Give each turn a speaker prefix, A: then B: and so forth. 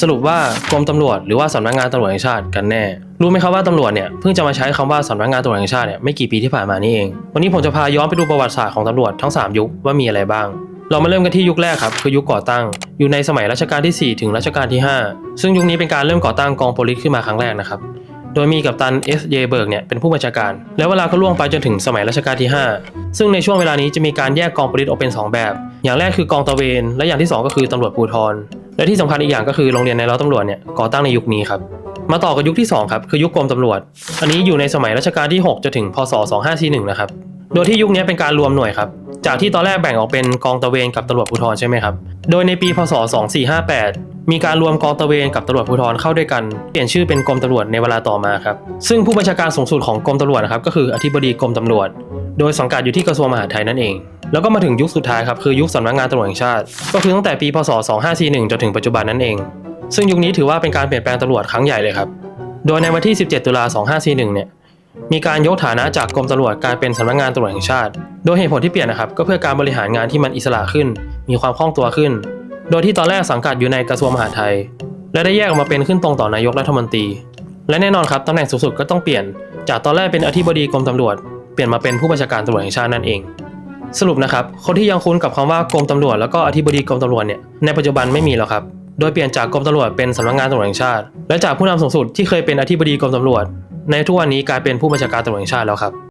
A: สรุปว่ากรมตำรวจหรือว่าสำนักงานตำรวจแห่งชาติกันแน่ รู้ไหมครับว่าตำรวจเนี่ยเพิ่งจะมาใช้คำว่าสำนักงานตำรวจแห่งชาติเนี่ยไม่กี่ปีที่ผ่านมานี่เอง วันนี้ผมจะพาย้อนไปดูประวัติศาสตร์ของตำรวจทั้ง 3 ยุคว่ามีอะไรบ้าง เรามาเริ่มกันที่ยุคแรกครับคือยุคก่อตั้ง อยู่ในสมัยรัชกาลที่ 4 ถึงรัชกาลที่ 5 ซึ่งยุคนี้เป็นการเริ่มก่อตั้งกองโพลิสขึ้นมาครั้งแรกนะครับโดยมีกัปตันเอสเยเบิร์กเนี่ยเป็นผู้บัญชาการ แล้วเวลาก็ล่วงไปจนถึงสมัยรัชกาลที่ 5 ซึ่งในช่วงเวลานี้จะมีการแยกกองโพลิสออกเป็น 2 แบบ อย่างแรกคือกองตะเวน และอย่างที่ 2 ก็คือตำรวจภูธร และที่สำคัญอีกอย่างก็คือโรงเรียนในร้อยตำรวจเนี่ยก่อตั้งในยุคนี้ครับ มาต่อกับยุคที่2ครับคือยุคกรมตำรวจ อันนี้อยู่ในสมัยรัชกาลที่ 6 จะถึงพศ 2541 นะครับ โดยที่ยุคนี้เป็นการรวมหน่วยครับ จากที่ตอนแรกแบ่งออกเป็นกองตระเวนกับตำรวจภูธรใช่ไหมครับ โดยในปีพศ 2458 มีการรวมกองตระเวนกับตำรวจภูธรเข้าด้วยกัน เปลี่ยนชื่อเป็นกรมตำรวจในเวลาต่อมาครับ ซึ่งผู้บัญชาการสูงสุดของกรมตำรวจนะครับก็คืออธิบดีกรมตำรวจ โดยสังกัดอยู่ที่กระทรวงมหาดไทยนั่นเอง แล้วก็มาถึงยุคสุดท้ายครับคือยุคสำนักงานตำรวจแห่งชาติ ก็คือตั้งแต่ปีพศ 2541 จนถึงปัจจุบันนั่นเอง ซึ่งยุคนี้ถือว่าเป็นการเปลี่ยนแปลงตำรวจครั้งใหญ่เลยครับ โดยในวันที่ 17 ตุลา 2541 เนี่ย มีการยกฐานะจากกรมตำรวจกลายเป็นสำนักงานตำรวจแห่งชาติ โดยเหตุผลที่เปลี่ยนนะครับก็เพื่อการบริหารงานที่มันอิสระขึ้น มีความคล่องตัวขึ้น โดยที่ตอนแรกสังกัดอยู่ในกระทรวงมหาดไทย และได้แยกออกมาเป็นขึ้นตรงต่อนายกรัฐมนตรี และแน่นอนครับตำแหน่งสูงสุดก็ต้องเปลี่ยน จากตอนแรกเป็นอธิบดีกรมตำรวจ เปลี่ยนมาเป็นผู้บัญชาการตำรวจแห่งชาตินั่นเอง สรุปนะครับคนที่ยังคุ้นกับคำว่ากรมตำรวจแล้วก็อธิบดีกรมตำรวจเนี่ยในปัจจุบันไม่มีแล้วครับโดยเปลี่ยนจากกรมตำรวจเป็นสำนักงานตำรวจแห่งชาติ และจากผู้นำสูงสุดที่เคยเป็นอธิบดีกรมตำรวจ ในทุกวันนี้กลายเป็นผู้บัญชาการตำรวจแห่งชาติแล้วครับ